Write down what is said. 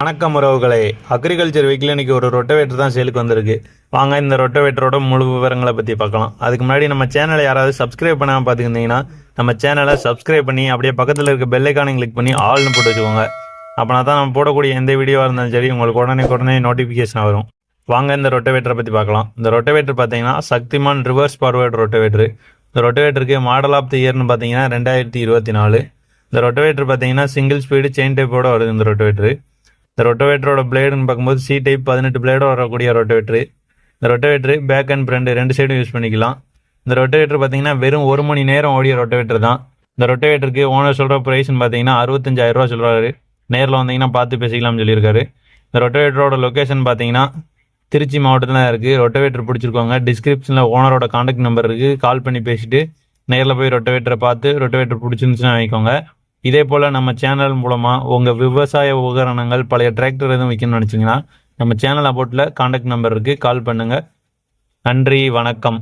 வணக்கம் உறவுகளே. அக்ரிகல்ச்சர் வீக்கில் இன்றைக்கி ஒரு ரொட்டவேட்டர் தான் சேலுக்கு வந்திருக்கு. வாங்க இந்த ரொட்டவேட்டரோட முழு விவரங்களை பற்றி பார்க்கலாம். அதுக்கு முன்னாடி நம்ம சேனலை யாராவது சப்ஸ்கிரைப் பண்ணாமல் பார்த்துக்கிட்டிங்கன்னா நம்ம சேனலை சப்ஸ்கிரைப் பண்ணி அப்படியே பக்கத்தில் இருக்க பெல்லைக்கானை கிளிக் பண்ணி ஆல்னு போட்டு வச்சுக்கோங்க. அப்படின்னா தான் நம்ம போடக்கூடிய எந்த வீடியோவாக இருந்தாலும் சரி உங்களுக்கு உடனே உடனே நோட்டிஃபிகேஷன் வரும். வாங்க இந்த ரொட்டவேட்டரை பற்றி பார்க்கலாம். இந்த ரொட்டவேட்டர் பார்த்தீங்கன்னா சக்திமான் ரிவர்ஸ் ஃபார்வேர்டு ரொட்டவேட்டர். இந்த ரொட்டவேட்டருக்கு மாடல் ஆஃப் தி இயர்னு பார்த்தீங்கன்னா ரெண்டாயிரத்தி இருபத்தி நாலு. இந்த ரொட்டவேட்டர் பார்த்தீங்கன்னா சிங்கிள் ஸ்பீடு செயின் டைப்போட வருது இந்த ரொட்டவேட்டரு. இந்த ரொட்டவேட்டரோட பிளேடுன்னு பார்க்கும்போது சி டைப் பதினெட்டு பிளேடோட வரக்கூடிய ரொட்டவேட்டர் இந்த ரொட்டவேட்டர் பேக் அண்ட் ஃப்ரண்ட் ரெண்டு சைடும் யூஸ் பண்ணிக்கலாம். இந்த ரொட்டவேட்டர் பார்த்தீங்கன்னா வெறும் ஒரு மணி நேரம் ஓடிய ரொட்டவேட்டர் தான். இந்த ரொட்டவேட்டருக்கு ஓனர் சொல்கிற ப்ரைஸ்னு பார்த்தீங்கன்னா அறுபத்தஞ்சாயிரம் ரூபா சொல்கிறாரு நேரில் வந்தீங்கன்னா பார்த்து பேசிக்கலாம்னு சொல்லியிருக்காரு. இந்த ரொட்டவேட்டரோட லொக்கேஷன் பார்த்தீங்கன்னா திருச்சி மாவட்டத்தில் தான் இருக்குது ரொட்டவேட்டர் பிடிச்சிருக்கோங்க டிஸ்கிரிப்ஷனில் ஓனரோட காண்டாக்ட் நம்பர் இருக்குது கால் பண்ணி பேசிட்டு நேரில் போய் ரொட்டவேட்டரை பார்த்து ரொட்டவேட்டர் பிடிச்சிருந்துச்சுன்னா வாங்கிக்கோங்க. இதே போல் நம்ம சேனல் மூலமாக உங்கள் விவசாய உபகரணங்கள் பழைய டிராக்டர் எதுவும் விற்கணும்னு நினச்சிங்கன்னா நம்ம சேனல் அபோட்டில் காண்டாக்ட் நம்பர் இருக்குது கால் பண்ணுங்கள் நன்றி வணக்கம்.